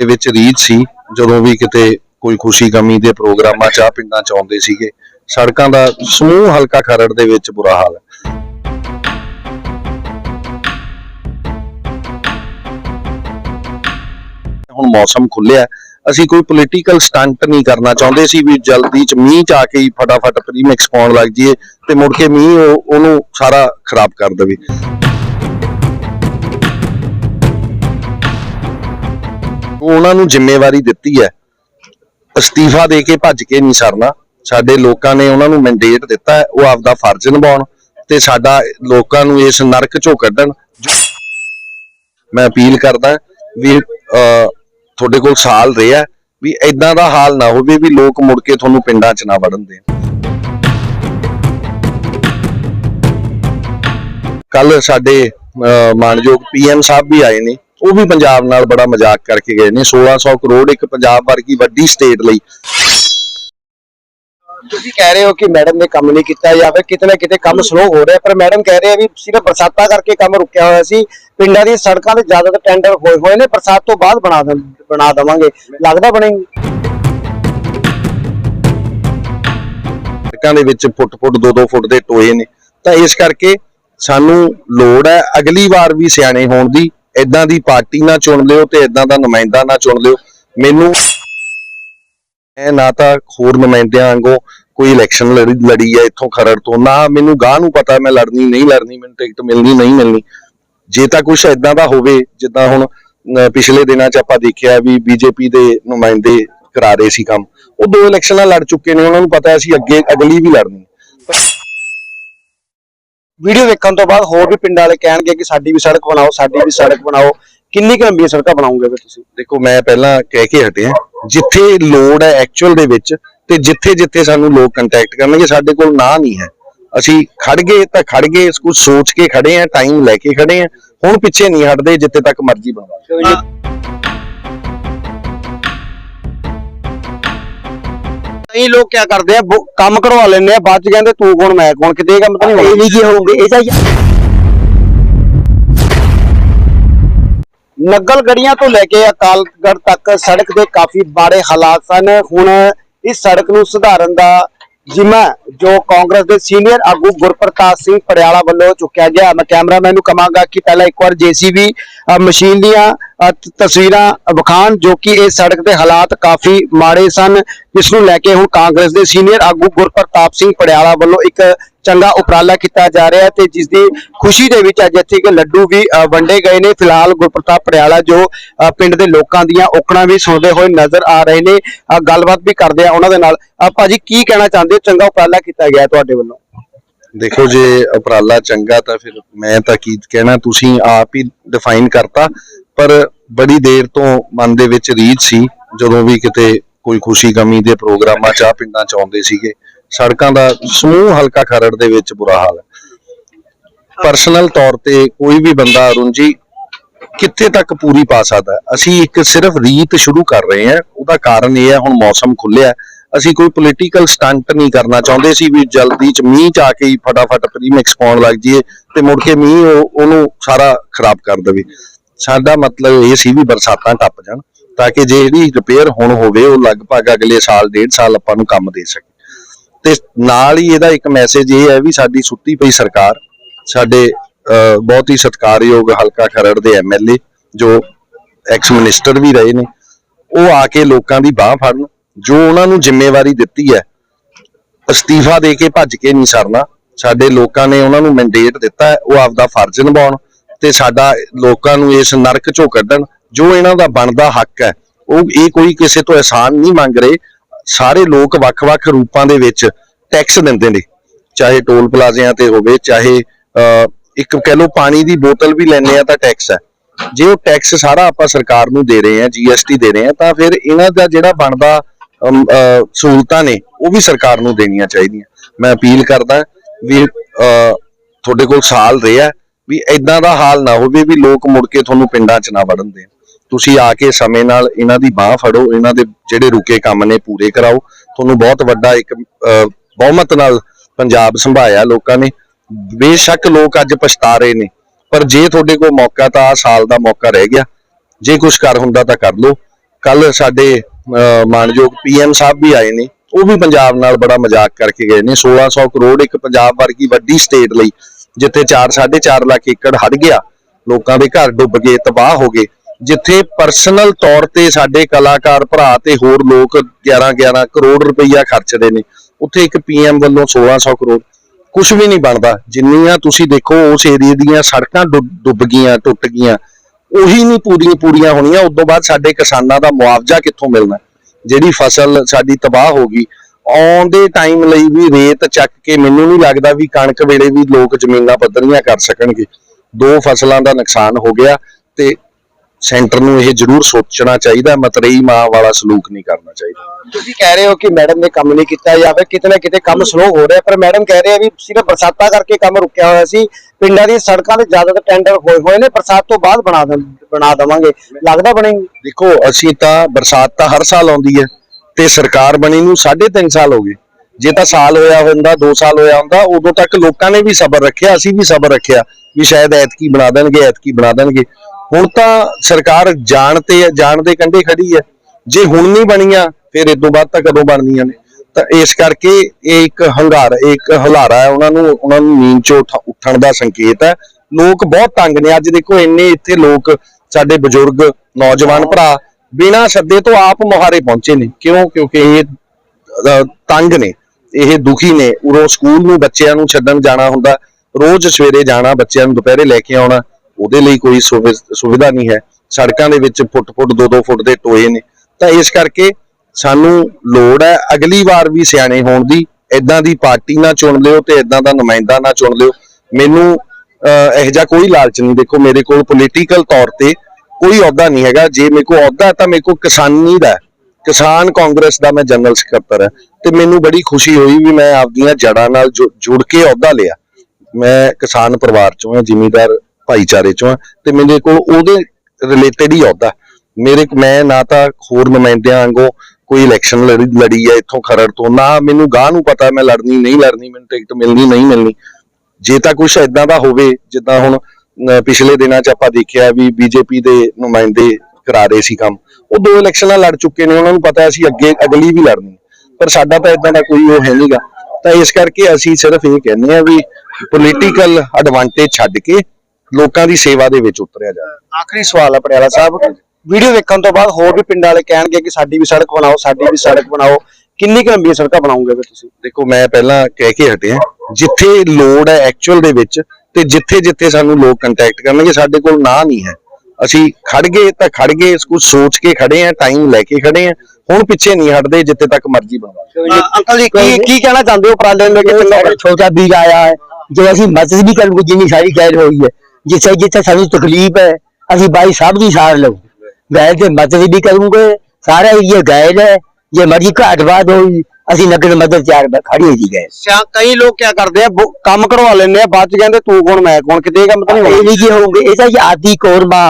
ਦੇ ਵਿੱਚ ਰੀਤ ਸੀ, ਜਦੋਂ ਵੀ ਕਿਤੇ ਕੋਈ ਖੁਸ਼ੀ ਗਮੀ ਦੇ ਪ੍ਰੋਗਰਾਮਾਂ ਚ ਪਿੰਡਾਂ ਚ ਆਉਂਦੇ ਸੀਗੇ, ਸੜਕਾਂ ਦਾ ਸਮੂਹ ਹਲਕਾ ਖਰੜ ਦੇ ਵਿੱਚ ਬੁਰਾ ਹਾਲ ਹੈ। ਹੁਣ ਮੌਸਮ ਖੁੱਲਿਆ ਅਸੀਂ ਕੋਈ ਪੋਲੀਟੀਕਲ ਸਟੰਟ ਨਹੀਂ ਕਰਨਾ ਚਾਹੁੰਦੇ ਸੀ ਵੀ ਜਲਦੀ ਚ ਮੀਂਹ ਚ ਆ ਕੇ ਹੀ ਫਟਾਫਟ ਪ੍ਰੀਮਿਕਸ ਪਾਉਣ ਲੱਗ ਜਾਈਏ ਤੇ ਮੁੜ ਕੇ ਮੀਂਹ ਉਹ- ਉਹਨੂੰ ਸਾਰਾ ਖਰਾਬ ਕਰ ਦੇਵੇ। ਉਹਨਾਂ ਨੂੰ ਜ਼ਿੰਮੇਵਾਰੀ ਦਿੱਤੀ ਹੈ। ਅਸਤੀਫਾ ਦੇ ਕੇ ਭੱਜ ਕੇ ਨਹੀਂ ਸਰਨਾ। ਸਾਡੇ ਲੋਕਾਂ ਨੇ ਉਹਨਾਂ ਨੂੰ ਮੈਂਡੇਟ ਦਿੱਤਾ ਉਹ ਆਪਦਾ ਫਰਜ਼ ਨਿਭਾਉਣ ਤੇ ਸਾਡਾ ਲੋਕਾਂ ਨੂੰ ਇਸ ਨਰਕ ਚੋਂ ਕੱਢਣ। ਮੈਂ ਅਪੀਲ ਕਰਦਾ ਵੀ ਅਹ, ਤੁਹਾਡੇ ਕੋਲ ਸਾਲ ਰਿਹਾ ਵੀ ਐਦਾਂ ਦਾ ਹਾਲ ਨਾ ਹੋਵੇ ਵੀ ਲੋਕ ਮੁੜ ਕੇ ਤੁਹਾਨੂੰ ਪਿੰਡਾਂ 'ਚ ਨਾ ਵੜਨ ਦੇਣ। ਕੱਲ ਸਾਡੇ ਅਹ, ਮਾਨਯੋਗ ਪੀਐਮ ਸਾਹਿਬ ਵੀ ਆਏ ਨੇ। ਉਹ ਵੀ ਪੰਜਾਬ ਨਾਲ ਬੜਾ ਮਜ਼ਾਕ ਕਰਕੇ ਗਏ ਨੇ 1600 ਕਰੋੜ ਇੱਕ ਪੰਜਾਬ ਵਰਗੀ ਵੱਡੀ ਸਟੇਟ ਲਈ। ਤੁਸੀਂ ਕਹਿ ਰਹੇ ਹੋ ਕਿ ਮੈਡਮ ਨੇ ਕੰਮ ਨਹੀਂ ਕੀਤਾ ਜਾਂ ਫਿਰ ਕਿਤੇ ਨਾ ਕਿਤੇ ਕੰਮ ਸਲੋ ਹੋ ਰਿਹਾ ਪਰ ਮੈਡਮ ਕਹਿ ਰਹੇ ਆ ਵੀ ਸਿਰਫ ਬਰਸਾਤਾਂ ਕਰਕੇ ਕੰਮ ਰੁਕਿਆ ਹੋਇਆ ਸੀ ਪਿੰਡਾਂ ਦੀ ਸੜਕਾਂ ਤੇ ਜ਼ਿਆਦਾਤਰ ਟੈਂਡਰ ਹੋਏ ਹੋਏ ਨੇ ਬਰਸਾਤ ਤੋਂ ਬਾਅਦ ਬਣਾ ਦੇਣ ਬਣਾ ਦੇਵਾਂਗੇ। ਲੱਗਦਾ ਬਣੇਗੀ? ਸੜਕਾਂ ਦੇ ਵਿੱਚ ਫੁੱਟ-ਫੁੱਟ 2-2 ਫੁੱਟ ਦੇ ਟੋਏ ਨੇ। ਤਾਂ ਇਸ ਕਰਕੇ ਸਾਨੂੰ ਲੋੜ ਹੈ ਅਗਲੀ ਵਾਰ ਵੀ ਸਿਆਣੇ ਹੋਣ ਦੀ। ਇਦਾਂ ਦੀ ਪਾਰਟੀ ਨਾ ਚੁਣ ਲਿਓ ਤੇ ਇਦਾਂ ਦਾ ਨੁਮਾਇੰਦਾ ਨਾ ਚੁਣ ਲਿਓ। ਮੈਨੂੰ ਮੈਂ ਨਾ ਤਾਂ ਹੋਰ ਨੁਮਾਇੰਦਿਆਂ ਵਾਂਗੂ ਕੋਈ ਇਲੈਕਸ਼ਨ ਲੜੀ ਹੈ ਇੱਥੋਂ ਖਰੜ ਤੋਂ। ਨਾ ਮੈਨੂੰ ਗਾਹ ਨੂੰ ਪਤਾ ਮੈਂ ਲੜਨੀ, ਨਹੀਂ ਲੜਨੀ, ਮੈਨੂੰ ਟਿਕਟ ਮਿਲਣੀ, ਨਹੀਂ ਮਿਲਣੀ। ਜੇ ਤਾਂ ਕੁਝ ਇਦਾਂ ਦਾ ਹੋਵੇ, ਜਿੱਦਾਂ ਹੁਣ ਪਿਛਲੇ ਦਿਨਾਂ 'ਚ ਆਪਾਂ ਦੇਖਿਆ ਵੀ ਬੀਜੇਪੀ ਦੇ ਨੁਮਾਇੰਦੇ ਕਰਾ ਰਹੇ ਸੀ ਕੰਮ। ਉਹ ਦੋ ਇਲੈਕਸ਼ਨਾਂ ਲੜ ਚੁੱਕੇ ਨੇ, ਉਹਨਾਂ ਨੂੰ ਪਤਾ ਹੈ ਅਸੀਂ ਅੱਗੇ, ਅਗਲੀ ਵੀ ਲੜਨੀ। ਵੀਡੀਓ ਦੇਖਣ ਤੋਂ ਬਾਅਦ ਹੋਰ ਵੀ ਪਿੰਡਾਂ ਵਾਲੇ ਕਹਿਣਗੇ ਕਿ ਸਾਡੀ ਵੀ ਸੜਕ ਬਣਾਓ ਸਾਡੀ ਵੀ ਸੜਕ ਬਣਾਓ। ਕਿੰਨੀ ਕੁ ਲੰਬੀ ਸੜਕਾਂ ਬਣਾਉਂਗੇ ਫਿਰ ਤੁਸੀਂ? ਦੇਖੋ ਮੈਂ ਪਹਿਲਾਂ ਕਹਿ ਕੇ ਹਟਿਆ ਜਿੱਥੇ ਲੋੜ ਹੈ ਐਕਚੁਅਲ ਦੇ ਵਿੱਚ ਤੇ ਜਿੱਥੇ ਜਿੱਥੇ ਸਾਨੂੰ ਲੋਕ ਕੰਟੈਕਟ ਕਰਨਗੇ ਸਾਡੇ ਕੋਲ ਨਾ ਨਹੀਂ ਹੈ। ਅਸੀਂ ਖੜ ਗਏ ਤਾਂ ਖੜ ਗਏ ਕੁਝ ਸੋਚ ਕੇ ਖੜੇ ਆ ਟਾਈਮ ਲੈ ਕੇ ਖੜੇ ਆ ਹੁਣ ਪਿੱਛੇ ਨਹੀਂ ਹਟਦੇ ਜਿੱਥੇ ਤੱਕ ਮਰਜ਼ੀ ਬਣਵਾ ਕਈ ਲੋਕ ਕੀ ਕਰਦੇ ਆ ਕੰਮ ਕਰਵਾ ਲੈਂਦੇ ਆ ਬਾਅਦ ਚ ਕਹਿੰਦੇ ਤੂੰ ਕੌਣ ਮੈਂ ਕੌਣ ਕਿਤੇ ਇਹ ਕੰਮ ਤਾਂ ਨਹੀਂ ਹੋਣਾ। ਇਹ ਨਹੀਂ ਕੀ ਹੋਊਗੇ ਇਹ ਤਾਂ ਨਗਲ ਗੜੀਆਂ ਤੋਂ ਲੈ ਕੇ ਅਕਾਲਗੜ੍ਹ ਤੱਕ ਸੜਕ ਦੇ ਕਾਫੀ ਮਾੜੇ ਹਾਲਾਤ ਸਨ। ਹੁਣ ਇਸ ਸੜਕ ਨੂੰ ਸੁਧਾਰਨ ਦਾ ਜਿਮਾ ਜੋ ਕਾਂਗਰਸ ਦੇ ਸੀਨੀਅਰ ਆਗੂ ਗੁਰਪ੍ਰਤਾਪ ਸਿੰਘ ਪੜਿਆਲਾ ਵੱਲੋਂ ਚੁੱਕਿਆ ਗਿਆ, ਮੈਂ ਕੈਮਰਾਮੈਨ ਨੂੰ ਕਹਾਂਗਾ ਕਿ ਪਹਿਲਾਂ ਇੱਕ ਵਾਰ ਜੀਸੀਬੀ ਮਸ਼ੀਨ ਦੀਆਂ ਤਸਵੀਰਾਂ ਵਿਖਾਣ ਜੋ ਕਿ ਇਹ ਸੜਕ ਦੇ ਹਾਲਾਤ ਕਾਫੀ ਮਾੜੇ ਸਨ, ਜਿਸ ਨੂੰ ਲੈ ਕੇ ਹੁਣ ਕਾਂਗਰਸ ਦੇ ਸੀਨੀਅਰ ਆਗੂ ਗੁਰਪ੍ਰਤਾਪ ਸਿੰਘ ਪੜਿਆਲਾ ਵੱਲੋਂ ਇੱਕ ਚੰਗਾ ਉਪਰਾਲਾ ਕੀਤਾ ਜਾ ਰਿਹਾ ਤੇ ਜਿਸ ਦੀ ਖੁਸ਼ੀ ਦੇ ਵਿੱਚ ਅੱਜ ਇੱਥੇ ਇੱਕ ਲੱਡੂ ਵੀ ਵੰਡੇ ਗਏ ਨੇ। ਫਿਲਹਾਲ ਗੁਰਪ੍ਰਤਾਪ ਪੜਿਆਲਾ ਜੋ ਪਿੰਡ ਦੇ ਲੋਕਾਂ ਦੀਆਂ ਔਕੜਾਂ ਵੀ ਸੁਣਦੇ ਹੋਏ ਨਜ਼ਰ ਆ ਰਹੇ ਨੇ। ਗੱਲਬਾਤ ਵੀ ਕਰਦੇ ਆ ਉਹਨਾਂ ਦੇ ਨਾਲ। ਭਾਜੀ, ਕੀ ਕਹਿਣਾ ਚਾਹੁੰਦੇ ਹੋ? ਚੰਗਾ ਉਪਰਾਲਾ ਕੀਤਾ ਗਿਆ ਤੁਹਾਡੇ ਵੱਲੋਂ। ਦੇਖੋ, ਜੇ ਉਪਰਾਲਾ ਚੰਗਾ ਤਾਂ ਫਿਰ ਮੈਂ ਤਾਂ ਕੀ ਕਹਿਣਾ, ਤੁਸੀਂ ਆਪ ਹੀ ਡਿਫਾਈਨ ਕਰਤਾ। ਪਰ ਬੜੀ ਦੇਰ ਤੋਂ ਮਨ ਦੇ ਵਿੱਚ ਰੀਤ ਸੀ। ਜਦੋਂ ਵੀ ਕਿਤੇ ਕੋਈ ਖੁਸ਼ੀ ਗਮੀ ਦੇ ਪ੍ਰੋਗਰਾਮਾਂ ਚ ਆ ਪਿੰਡਾਂ ਚ ਆਉਂਦੇ ਸੀਗੇ ਸੜਕਾਂ ਦਾ ਸਮੂਹ ਹਲਕਾ ਖਰੜ ਦੇ ਵਿੱਚ ਬੁਰਾ ਹਾਲ ਹੈ। ਪਰਸਨਲ ਤੌਰ ਤੇ ਕੋਈ ਵੀ ਬੰਦਾ ਅਰੁਣ ਜੀ ਕਿੱਥੇ ਤੱਕ ਪੂਰੀ ਪਾ ਸਕਦਾ ਅਸੀਂ ਇੱਕ ਸਿਰਫ ਰੀਤ ਸ਼ੁਰੂ ਕਰ ਰਹੇ ਹਾਂ। ਉਹਦਾ ਕਾਰਨ ਇਹ ਹੈ, ਹੁਣ ਮੌਸਮ ਖੁੱਲਿਆ ਅਸੀਂ ਕੋਈ ਪੋਲੀਟੀਕਲ ਸਟੰਟ ਨਹੀਂ ਕਰਨਾ ਚਾਹੁੰਦੇ। ਸੀ ਵੀ ਜਲਦੀ ਚ ਮੀਂਹ ਚ ਆ ਕੇ ਹੀ ਫਟਾਫਟ ਪ੍ਰੀਮਿਕਸ ਪਾਉਣ ਲੱਗ ਜਾਈਏ ਤੇ ਮੁੜ ਕੇ ਮੀਂਹ ਉਹ- ਉਹਨੂੰ ਸਾਰਾ ਖਰਾਬ ਕਰ ਦੇਵੇ। ਸਾਡਾ ਮਤਲਬ ਇਹ ਸੀ ਵੀ ਬਰਸਾਤਾਂ ਟੱਪ ਜਾਣ, ਤਾਂ ਕਿ ਜਿਹੜੀ ਰਿਪੇਅਰ ਹੁਣ ਹੋਵੇ, ਉਹ ਲਗਭਗ ਅਗਲੇ ਸਾਲ, ਡੇਢ ਸਾਲ ਆਪਾਂ ਨੂੰ ਕੰਮ ਦੇ ਸਕੇ। ਤੇ ਨਾਲ ਹੀ ਇਹਦਾ ਇੱਕ ਮੈਸੇਜ ਇਹ ਹੈ ਵੀ ਸਾਡੀ ਸੁੱਤੀ ਪਈ ਸਰਕਾਰ, ਸਾਡੇ ਬਹੁਤ ਹੀ ਸਤਿਕਾਰਯੋਗ ਹਲਕਾ ਖਰੜ ਦੇ ਐਮਐਲਏ ਜੋ ਐਕਸ ਮਿਨਿਸਟਰ ਵੀ ਰਹੇ ਨੇ, ਉਹ ਆ ਕੇ ਲੋਕਾਂ ਦੀ ਬਾਹ ਫੜਨ, ਜੋ ਉਹਨਾਂ ਨੂੰ ਜ਼ਿੰਮੇਵਾਰੀ ਦਿੱਤੀ ਹੈ, ਅਸਤੀਫਾ ਦੇ ਕੇ ਭੱਜ ਕੇ ਨਹੀਂ ਸਰਨਾ, ਸਾਡੇ ਲੋਕਾਂ ਨੇ ਉਹਨਾਂ ਨੂੰ ਮੈਂਡੇਟ ਦਿੱਤਾ ਉਹ ਆਪਦਾ ਫਰਜ਼ ਨਿਭਾਉਣ ਤੇ ਸਾਡਾ ਲੋਕਾਂ ਨੂੰ ਇਸ ਨਰਕ ਚੋਂ ਕੱਢਣ, ਜੋ ਇਹਨਾਂ ਦਾ ਬਣਦਾ ਹੱਕ ਹੈ, ਉਹ, ਇਹ ਕੋਈ ਕਿਸੇ ਤੋਂ ਅਹਿਸਾਨ ਨਹੀਂ ਮੰਗ ਰਹੇ ਸਾਰੇ ਲੋਕ ਵੱਖ-ਵੱਖ ਰੂਪਾਂ ਦੇ ਵਿੱਚ ਟੈਕਸ ਦਿੰਦੇ ਨੇ। ਚਾਹੇ ਟੋਲ ਪਲਾਜ਼ਿਆਂ ਤੇ ਹੋਵੇ ਚਾਹੇ ਇੱਕ ਕਹਿ ਲਓ ਪਾਣੀ ਦੀ ਬੋਤਲ ਵੀ ਲੈਣੇ ਆ ਤਾਂ ਟੈਕਸ ਹੈ। ਜੇ ਉਹ ਟੈਕਸ ਸਾਰਾ ਆਪਾਂ ਸਰਕਾਰ ਨੂੰ ਦੇ ਰਹੇ ਆ ਜੀਐਸਟੀ ਦੇ ਰਹੇ ਆ ਤਾਂ ਫਿਰ ਇਹਨਾਂ ਦਾ ਜਿਹੜਾ ਬਣਦਾ ਸਹੂਲਤਾਂ ਨੇ ਉਹ ਵੀ ਸਰਕਾਰ ਨੂੰ ਦੇਣੀਆਂ ਚਾਹੀਦੀਆਂ। ਮੈਂ ਅਪੀਲ ਕਰਦਾ ਵੀ ਅਹ, ਤੁਹਾਡੇ ਕੋਲ ਸਾਲ ਰਿਹਾ ਵੀ ਐਦਾਂ ਦਾ ਹਾਲ ਨਾ ਹੋਵੇ ਵੀ ਲੋਕ ਮੁੜ ਕੇ ਤੁਹਾਨੂੰ ਪਿੰਡਾਂ 'ਚ ਨਾ ਵੜਨ ਦੇਣ। ਤੁਸੀਂ ਆ ਕੇ ਸਮੇਂ ਨਾਲ ਇਹਨਾਂ ਦੀ ਬਾਹ ਫੜੋ ਇਹਨਾਂ ਦੇ ਜਿਹੜੇ ਰੁਕੇ ਕੰਮ ਨੇ ਪੂਰੇ ਕਰਾਓ। ਤੁਹਾਨੂੰ ਬਹੁਤ ਵੱਡਾ ਇੱਕ ਬਹੁਮਤ ਨਾਲ ਪੰਜਾਬ ਸੰਭਾਇਆ ਲੋਕਾਂ ਨੇ। ਬੇਸ਼ੱਕ ਲੋਕ ਅੱਜ ਪਛਤਾ ਰਹੇ ਨੇ ਪਰ ਜੇ ਤੁਹਾਡੇ ਕੋਲ ਮੌਕਾ ਤਾਂ ਆ ਸਾਲ ਦਾ ਮੌਕਾ ਰਹਿ ਗਿਆ। ਜੇ ਕੁਝ ਕਰ ਹੁੰਦਾ ਤਾਂ ਕਰ ਲਓ। ਕੱਲ ਸਾਡੇ ਅਹ, ਮਾਣਯੋਗ ਪੀਐਮ ਸਾਹਿਬ ਵੀ ਆਏ ਨੇ ਉਹ ਵੀ ਪੰਜਾਬ ਨਾਲ ਬੜਾ ਮਜ਼ਾਕ ਕਰਕੇ ਗਏ ਨੇ। 1600 ਕਰੋੜ ਇੱਕ ਪੰਜਾਬ ਵਰਗੀ ਵੱਡੀ ਸਟੇਟ ਲਈ ਜਿੱਥੇ 4 4.5 ਲੱਖ ਏਕੜ ਹੜ ਗਿਆ ਲੋਕਾਂ ਦੇ ਘਰ ਡੁੱਬ ਗਏ ਤਬਾਹ ਹੋ ਗਏ। ਜਿੱਥੇ ਪਰਸਨਲ ਤੌਰ ਤੇ ਸਾਡੇ ਕਲਾਕਾਰ ਭਰਾ ਤੇ ਹੋਰ ਲੋਕ 11 11 ਕਰੋੜ ਰੁਪਈਆ ਖਰਚਦੇ ਨੇ, ਉੱਥੇ ਇੱਕ ਪੀਐਮ ਵੱਲੋਂ 1600 ਕਰੋੜ ਕੁਝ ਵੀ ਨਹੀਂ ਬਣਦਾ। ਜਿੰਨੀਆਂ ਤੁਸੀਂ ਦੇਖੋ, ਉਸ ਏਰੀਏ ਦੀਆਂ ਸੜਕਾਂ ਡੁੱਬ ਗਈਆਂ, ਟੁੱਟ ਗਈਆਂ। ਉਹੀ ਨਹੀਂ ਪੂਰੀਆਂ ਪੂਰੀਆਂ ਹੋਣੀਆਂ ਉਸ ਤੋਂ ਬਾਅਦ ਸਾਡੇ ਕਿਸਾਨਾਂ ਦਾ ਮੁਆਵਜ਼ਾ ਕਿੱਥੋਂ ਮਿਲਣਾ? ਜਿਹੜੀ ਫਸਲ ਸਾਡੀ ਤਬਾਹ ਹੋ ਗਈ, ਆਉਣ ਦੇ ਟਾਈਮ ਲਈ ਵੀ ਰੇਤ ਚੱਕ ਕੇ ਮੈਨੂੰ ਨਹੀਂ ਲੱਗਦਾ ਵੀ ਕਣਕ ਵੇਲੇ ਵੀ ਲੋਕ ਜ਼ਮੀਨਾਂ ਪੱਧਰੀਆਂ ਕਰ ਸਕਣਗੇ। ਦੋ ਫਸਲਾਂ ਦਾ ਨੁਕਸਾਨ ਹੋ ਗਿਆ ਤੇ ਸੈਂਟਰ ਨੂੰ ਇਹ ਜ਼ਰੂਰ ਸੋਚਣਾ ਚਾਹੀਦਾ ਮਤਰੇਈ ਮਾਂ ਵਾਲਾ ਸਲੂਕ ਨਹੀਂ ਕਰਨਾ ਚਾਹੀਦਾ। ਤੁਸੀਂ ਕਹਿ ਰਹੇ ਹੋ ਕਿ ਮੈਡਮ ਨੇ ਕੰਮ ਨਹੀਂ ਕੀਤਾ ਜਾਂ ਫਿਰ ਕਿਤੇ ਨਾ ਕਿਤੇ ਕੰਮ ਸਲੋ ਹੋ ਰਿਹਾ ਪਰ ਮੈਡਮ ਕਹਿ ਰਹੇ ਆ ਵੀ ਸਿਰਫ ਬਰਸਾਤਾਂ ਕਰਕੇ ਕੰਮ ਰੁਕਿਆ ਹੋਇਆ ਸੀ ਪਿੰਡਾਂ ਦੀਆਂ ਸੜਕਾਂ ਦੇ ਜ਼ਿਆਦਾਤਰ ਟੈਂਡਰ ਹੋਏ ਹੋਏ ਨੇ ਬਰਸਾਤ ਤੋਂ ਬਾਅਦ ਬਣਾ ਬਣਾ ਦਵਾਂਗੇ। ਲੱਗਦਾ ਬਣੇਗੀ? ਦੇਖੋ ਅਸੀਂ ਤਾਂ ਬਰਸਾਤ ਤਾਂ ਹਰ ਸਾਲ ਆਉਂਦੀ ਹੈ ਤੇ ਸਰਕਾਰ ਬਣੀ ਨੂੰ 3.5 ਸਾਲ ਹੋ ਗਏ। ਜੇ ਤਾਂ ਸਾਲ ਹੋਇਆ ਹੁੰਦਾ 2 ਸਾਲ ਹੋਇਆ ਹੁੰਦਾ ਉਦੋਂ ਤੱਕ ਲੋਕਾਂ ਨੇ ਵੀ ਸਬਰ ਰੱਖਿਆ ਅਸੀਂ ਵੀ ਸਬਰ ਰੱਖਿਆ ਵੀ ਸ਼ਾਇਦ ਐਤਕੀ ਬਣਾ ਦੇਣਗੇ ਐਤਕੀ ਬਣਾ ਦੇਣਗੇ। ਹੁਣ ਤਾਂ ਸਰਕਾਰ ਜਾਣ ਤੇ ਜਾਣ ਦੇ ਕੰਢੇ ਖੜੀ ਹੈ। ਜੇ ਹੁਣ ਨਹੀਂ ਬਣੀਆਂ, ਫਿਰ ਇਸ ਬਾਅਦ ਤਾਂ ਕਦੋਂ ਬਣਨੀਆਂ ਨੇ? ਤਾਂ ਇਸ ਕਰਕੇ ਇਹ ਇੱਕ ਹੰਗਾਰ, ਇੱਕ ਹਲਾਰਾ ਹੈ। ਉਹਨਾਂ ਨੂੰ ਉਹਨਾਂ ਨੂੰ ਨੀਂਦ ਚੋਂ ਉੱਠਣ ਦਾ ਸੰਕੇਤ ਹੈ। ਲੋਕ ਬਹੁਤ ਤੰਗ ਨੇ। ਅੱਜ ਦੇਖੋ, ਇੰਨੇ ਇੱਥੇ ਲੋਕ, ਸਾਡੇ ਬਜ਼ੁਰਗ, ਨੌਜਵਾਨ ਭਰਾ ਬਿਨਾਂ ਸੱਦੇ ਤੋਂ ਆਪ ਮੁਹਾਰੇ ਪਹੁੰਚੇ ਨੇ। ਕਿਉਂ? ਕਿਉਂਕਿ ਇਹ ਤੰਗ ਨੇ। ਇਹ ਦੁਖੀ ਨੇ। ਉਰੋਂ ਸਕੂਲ ਨੂੰ ਬੱਚਿਆਂ ਨੂੰ ਛੱਡਣ ਜਾਣਾ ਹੁੰਦਾ। ਰੋਜ਼ ਸਵੇਰੇ ਜਾਣਾ, ਬੱਚਿਆਂ ਨੂੰ ਦੁਪਹਿਰੇ ਲੈ ਕੇ ਆਉਣਾ। ਉਹਦੇ ਲਈ ਕੋਈ ਸੁਵਿ- ਸੁਵਿਧਾ ਨਹੀਂ ਹੈ। ਸੜਕਾਂ ਦੇ ਵਿੱਚ ਫੁੱਟ-ਫੁੱਟ 2-2 ਫੁੱਟ ਦੇ ਟੋਏ ਨੇ। ਤਾਂ ਇਸ ਕਰਕੇ ਸਾਨੂੰ ਲੋੜ ਹੈ ਅਗਲੀ ਵਾਰ ਵੀ ਸਿਆਣੇ ਹੋਣ ਦੀ ਇਦਾਂ ਦੀ ਪਾਰਟੀ ਨਾ ਚੁਣ ਲਿਓ ਤੇ ਇਦਾਂ ਦਾ ਨੁਮਾਇੰਦਾ ਨਾ ਚੁਣ ਲਿਓ। ਮੈਨੂੰ ਅਹ, ਇਹੋ ਜਿਹਾ ਕੋਈ ਲਾਲਚ ਨਹੀਂ ਦੇਖੋ। ਮੇਰੇ ਕੋਲ ਪੋਲੀਟੀਕਲ ਤੌਰ ਤੇ ਕੋਈ ਅਹੁਦਾ ਨਹੀਂ ਹੈਗਾ। ਜੇ ਮੇਰੇ ਕੋਲ ਅਹੁਦਾ ਤਾਂ ਮੇਰੇ ਕੋਲ ਕਿਸਾਨੀ ਦਾ ਕਿਸਾਨ ਕਾਂਗਰਸ ਦਾ ਮੈਂ ਜਨਰਲ ਸਕੱਤਰ ਹੈ। ਤੇ ਮੈਨੂੰ ਬੜੀ ਖੁਸ਼ੀ ਹੋਈ ਵੀ ਮੈਂ ਆਪਦੀਆਂ ਜੜਾਂ ਨਾਲ ਜੁੜ ਕੇ ਅਹੁਦਾ ਲਿਆ। ਮੈਂ ਕਿਸਾਨ ਪਰਿਵਾਰ ਚੋਂ ਹਾਂ ਜ਼ਿਮੀਂਦਾਰ ਭਾਈਚਾਰੇ ਚੋਂ ਹਾਂ ਤੇ ਮੇਰੇ ਕੋਲ ਉਹਦੇ ਰਿਲੇਟਡ ਹੀ ਅਹੁਦਾ। ਮੇਰੇ ਮੈਂ ਨਾ ਤਾਂ ਹੋਰ ਨੁਮਾਇੰਦਿਆਂ ਵਾਂਗੂ ਕੋਈ ਇਲੈਕਸ਼ਨ ਲੜੀ ਹੈ ਇੱਥੋਂ ਖਰੜ ਤੋਂ, ਨਾ ਮੈਨੂੰ ਗਾਹ ਨੂੰ ਪਤਾ ਮੈਂ ਲੜਨੀ, ਨਹੀਂ ਲੜਨੀ, ਮੈਨੂੰ ਟਿਕਟ ਮਿਲਣੀ, ਨਹੀਂ ਮਿਲਣੀ। ਜੇ ਤਾਂ ਕੁਝ ਇਦਾਂ ਦਾ ਹੋਵੇ, ਜਿੱਦਾਂ ਹੁਣ ਪਿਛਲੇ ਦਿਨਾਂ 'ਚ ਆਪਾਂ ਦੇਖਿਆ ਵੀ ਬੀਜੇਪੀ ਦੇ ਨੁਮਾਇੰਦੇ ਕਰਾ ਰਹੇ ਸੀ ਕੰਮ। ਉਹ ਦੋ ਇਲੈਕਸ਼ਨਾਂ ਲੜ ਚੁੱਕੇ ਨੇ, ਉਹਨਾਂ ਨੂੰ ਪਤਾ ਹੈ ਅਸੀਂ ਅੱਗੇ, ਅਗਲੀ ਵੀ ਲੜਨੀ। ਪਰ ਸਾਡਾ ਤਾਂ ਇਦਾਂ ਦਾ ਕੋਈ ਉਹ ਹੈ ਨਹੀਂਗਾ ਤਾਂ ਇਸ ਕਰਕੇ ਅਸੀਂ ਸਿਰਫ ਇਹ ਕਹਿੰਦੇ ਆ ਵੀ ਪੋਲੀਟੀਕਲ ਐਡਵਾਂਟੇਜ ਛੱਡ ਕੇ ਲੋਕਾਂ ਦੀ ਸੇਵਾ ਦੇ ਵਿੱਚ ਉਤਰਿਆ ਜਾਵੇ ਆਖਰੀ ਸਵਾਲ ਹੈ ਪਟਿਆਲਾ ਸਾਹਿਬ ਵੀਡੀਓ ਵੇਖਣ ਤੋਂ ਬਾਅਦ ਹੋਰ ਵੀ ਪਿੰਡਾਂ ਵਾਲੇ ਕਹਿਣਗੇ ਕਿ ਸਾਡੀ ਵੀ ਸੜਕ ਬਣਾਓ ਸਾਡੀ ਵੀ ਸੜਕ ਬਣਾਓ। ਕਿੰਨੀ ਕੁ ਲੰਬੀਆਂ ਸੜਕਾਂ ਬਣਾਉਂਗੇ ਫਿਰ ਤੁਸੀਂ? ਦੇਖੋ ਮੈਂ ਪਹਿਲਾਂ ਕਹਿ ਕੇ ਹਟਿਆ ਜਿੱਥੇ ਲੋੜ ਹੈ ਐਕਚੁਅਲ ਦੇ ਵਿੱਚ ਤੇ ਜਿੱਥੇ ਜਿੱਥੇ ਸਾਨੂੰ ਲੋਕ ਕੰਟੈਕਟ ਕਰਨਗੇ ਸਾਡੇ ਕੋਲ ਨਾ ਨਹੀਂ ਹੈ। ਅਸੀਂ ਖੜ ਗਏ ਤਾਂ ਖੜ ਗਏ ਕੁਝ ਸੋਚ ਕੇ ਖੜੇ ਆ ਟਾਈਮ ਲੈ ਕੇ ਖੜੇ ਆ ਹੁਣ ਪਿੱਛੇ ਨਹੀਂ ਹਟਦੇ ਜਿੱਥੇ ਤੱਕ ਮਰਜ਼ੀ ਬਣਵਾ ਅੰਕਲ ਜੀ ਕੀ ਕੀ ਕਹਿਣਾ ਚਾਹੁੰਦੇ ਹੋ? ਉਪਰਾਲੇ ਨੂੰ ਕੇ ਛੋਟਾ ਵੀਰ ਆਇਆ ਹੈ ਜੇ ਅਸੀਂ ਮਦਦ ਵੀ ਕਰਾਂਗੇ ਜਿੰਨੀ ਸਾਰੀ ਗੈਰ ਹੋਈ ਹੈ ਜਿੱਥੇ ਜਿੱਥੇ ਸਾਨੂੰ ਤਕਲੀਫ ਹੈ ਅਸੀਂ ਬਾਈ ਸਭ ਦੀ ਸਾਰ ਲਓ ਗੈਰ ਤੇ ਮਦਦ ਵੀ ਕਰੂੰਗੇ ਸਾਰਾ ਇਹ ਗੈਰ ਹੈ ਜੇ ਮਰਜੀ ਘਾਟ ਬਾਦ ਹੋਈ ਅਸੀਂ ਨਗਰ ਮਦਦ ਤਿਆਰ ਬ- ਖੜੀ ਜੀ ਗਏ ਸਿਆ ਕਈ ਲੋਕ ਕੀ ਕਰਦੇ ਆ ਬੋ- ਕੰਮ ਕਰਵਾ ਲੈਂਦੇ ਆ ਬਾਅਦ ਚ ਕਹਿੰਦੇ ਤੂੰ ਕੌਣ ਮੈਂ ਕੌਣ ਕਿਤੇ ਇਹ ਕੰਮ ਤਾਂ ਨਹੀਂ ਇਹ ਹੋਣਾ ਨਹੀਂ ਕੀ ਹੋਊਗੇ ਇਹ ਤਾਂ ਜੀ ਆਦੀ ਕੋਰਮਾ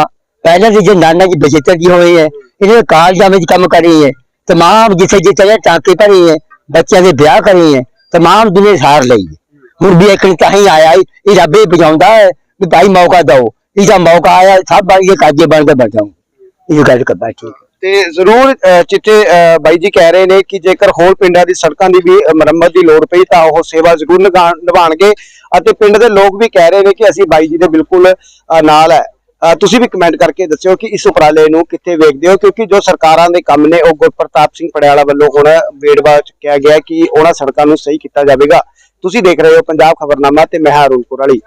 ਪਹਿਲਾਂ ਦੇ ਜੇ ਨਾਨਾ ਜੀ ਬਚੇਤਰ ਜੀ ਹੋਏ ਹੈ ਇਹਨੇ ਕਾਲਜਾਂ ਵਿੱਚ ਕੰਮ ਕਰੇ ਹੈ तमाम ਜਿੱਥੇ ਜਿੱਥੇ ਟਾਂਕੇ ਭਰੇ ਹੈ ਬੱਚਿਆਂ ਦੇ ਵਿਆਹ ਕਰੇ ਹੈ तमाम ਦੁਨੀਆ ਸਾਰ ਲਈ ਹੈ। ਹੁਣ ਵੀ ਇੱਕ ਤਾਂ ਹੀ ਆਇਆ ਹੈ, ਇਹ ਰੱਬੇ ਬਜਾਉਂਦਾ ਹੈ ਵੀ ਭਾਈ ਮੌਕਾ ਦਿਓ ਇਹਦਾ ਮੌਕਾ ਆਇਆ, ਸਭ ਬਣ ਕੇ ਕਾਜੇ ਬਣ ਕੇ ਬੈਠਾ ਇਹ ਗੱਲ ਕਰਦਾ ਠੀਕ ਤੇ ਜ਼ਰੂਰ ਚਿੱਟੇ ਬਾਈ ਜੀ ਕਹਿ ਰਹੇ ਨੇ ਕਿ ਜੇਕਰ ਹੋਰ ਪਿੰਡਾਂ ਦੀ ਸੜਕਾਂ ਦੀ ਵੀ ਮੁਰੰਮਤ ਦੀ ਲੋੜ ਪਈ ਤਾਂ ਉਹ ਸੇਵਾ ਜ਼ਰੂਰ ਨਿਭਾ- ਅਤੇ ਪਿੰਡ ਦੇ ਲੋਕ ਵੀ ਕਹਿ ਰਹੇ ਨੇ ਕਿ ਅਸੀਂ ਬਾਈ ਜੀ ਦੇ ਬਿਲਕੁਲ ਨਾਲ ਹੈ। ਤੁਸੀਂ ਵੀ ਕਮੈਂਟ ਕਰਕੇ ਦੱਸਿਓ ਕਿ ਇਸ ਉਪਰਾਲੇ ਨੂੰ ਕਿੱਥੇ ਵੇਖਦੇ ਹੋ? ਕਿਉਂਕਿ ਜੋ ਸਰਕਾਰਾਂ ਦੇ ਕੰਮ ਨੇ, ਉਹ ਗੁਰਪ੍ਰਤਾਪ ਸਿੰਘ ਪੜਿਆਲਾ ਵੱਲੋਂ ਹੁਣ ਵੇੜਵਾ ਚੁੱਕਿਆ ਗਿਆ ਕਿ ਉਹਨਾਂ ਸੜਕਾਂ ਨੂੰ ਸਹੀ ਕੀਤਾ ਜਾਵੇਗਾ। ਤੁਸੀਂ ਦੇਖ ਰਹੇ ਹੋ ਪੰਜਾਬ ਖਬਰਨਾਮਾ ਤੇ ਮੈਂ ਹਾਂ ਅਰੁਣ ਕੁਰਾਲੀ